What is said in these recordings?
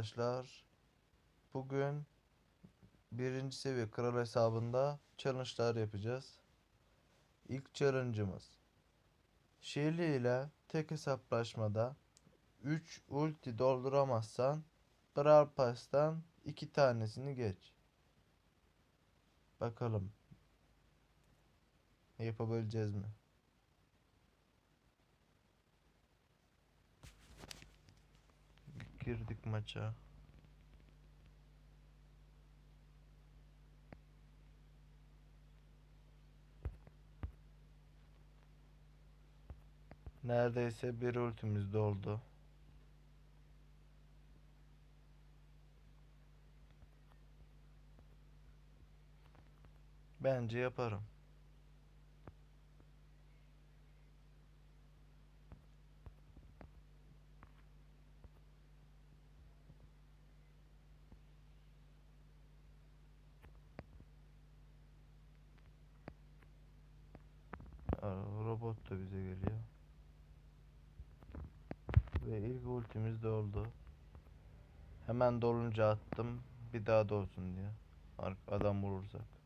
arkadaşlar. Bugün birinci seviye kral hesabında challenge'lar yapacağız. İlk challenge'ımız. Shelly ile tek hesaplaşmada 3 ulti dolduramazsan Brawl Pass'tan 2 tanesini geç. Bakalım. Yapabileceğiz mi? Girdik maça. Neredeyse bir ultimiz doldu. Bence yaparım. Robot da bize geliyor. Ve ilk ultimiz doldu. Hemen dolunca attım. Bir daha dolsun diye. Adam vurursak.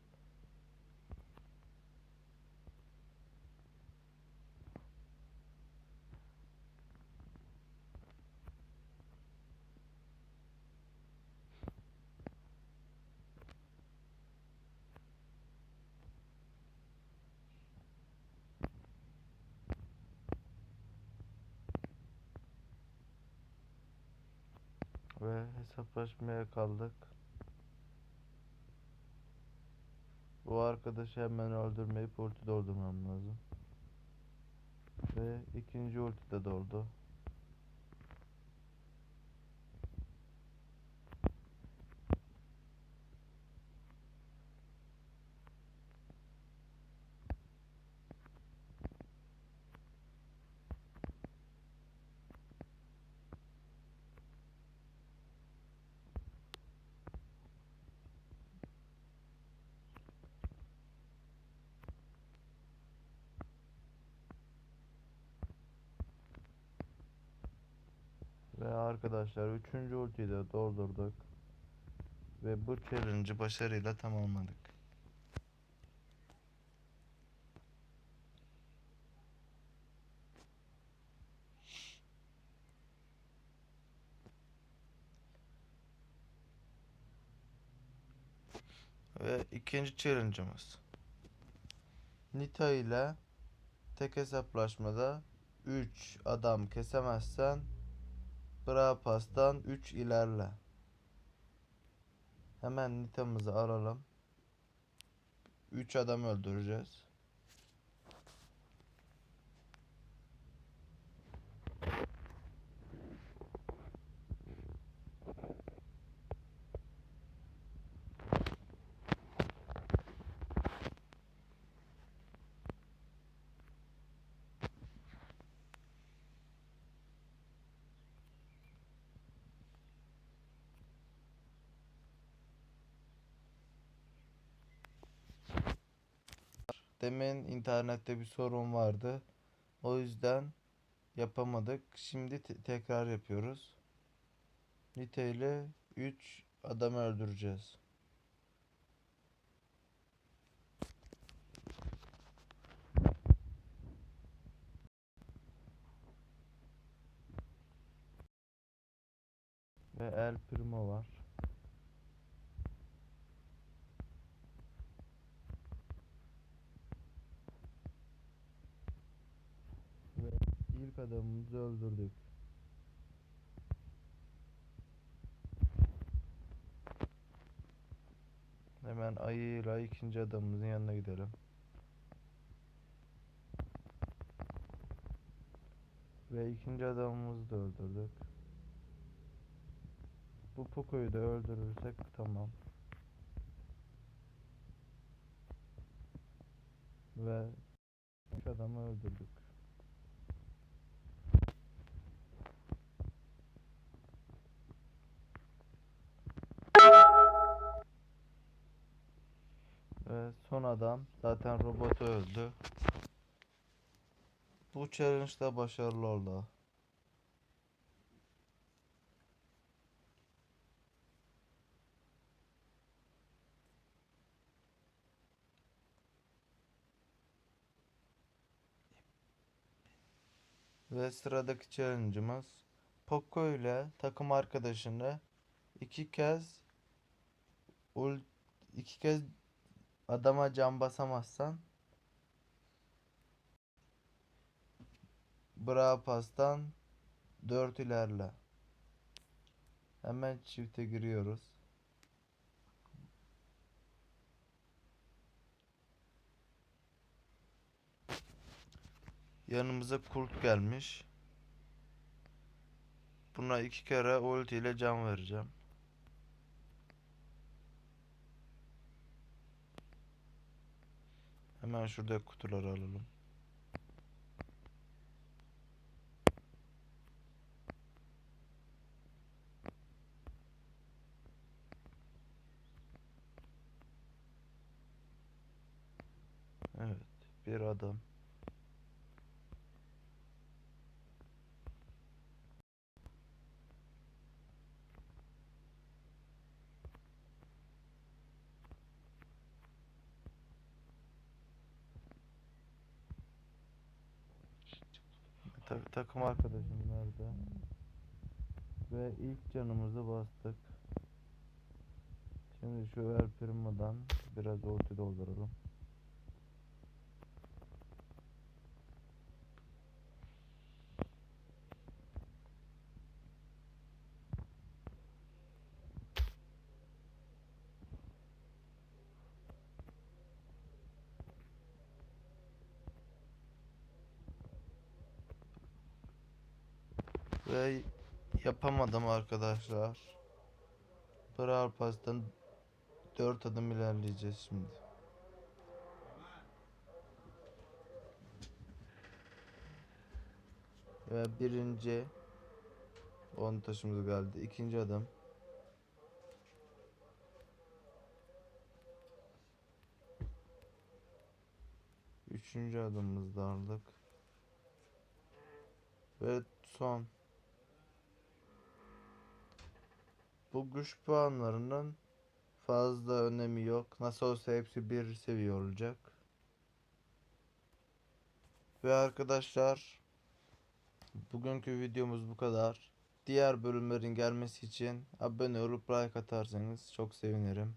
Ve hesaplaşmaya kaldık. Bu arkadaşı hemen öldürmeyip ulti doldurmam lazım. Ve ikinci ulti de doldu. Ve arkadaşlar üçüncü ultiyi de doldurduk. Ve bu challenge'ı başarıyla tamamladık. Ve ikinci challenge'ımız. Nita ile tek hesaplaşmada 3 adam kesemezsen Brawl Pass'tan 3 ilerle. Hemen Nita'mızı alalım. 3 adam öldüreceğiz. Demin internette bir sorun vardı. O yüzden yapamadık. Şimdi te- tekrar yapıyoruz. Nita ile 3 adam öldüreceğiz. Ve El Primo var. Ve ilk adamımızı öldürdük. Hemen ayıyla ikinci adamımızın yanına gidelim. Ve ikinci adamımızı da öldürdük. Bu Poco'yu da öldürürsek tamam. Ve üç adamı öldürdük. Son adam. Zaten robotu öldü. Bu challenge de başarılı oldu. Ve sıradaki challenge'ımız Poco ile takım arkadaşını iki kez ult, iki kez adama can basamazsan Bravo pastan 4 ilerle. Hemen çifte giriyoruz. Yanımıza kurt gelmiş. Buna iki kere ulti ile can vereceğim. Hemen şurada kutuları alalım. Evet, bir adam. Ta- takım arkadaşım nerede? Ve ilk canımızı bastık. Şimdi şu El Primo'dan biraz ulti dolduralım. Ve yapamadım arkadaşlar. Brawl Pass'tan 4 adım ilerleyeceğiz şimdi. Ve birinci 10 taşımız geldi. İkinci adım. Üçüncü adımımızda aldık. Ve son. Bu güç puanlarının fazla önemi yok. Nasıl olsa hepsi bir seviye olacak. Ve arkadaşlar bugünkü videomuz bu kadar. Diğer bölümlerin gelmesi için abone olup like atarsanız çok sevinirim.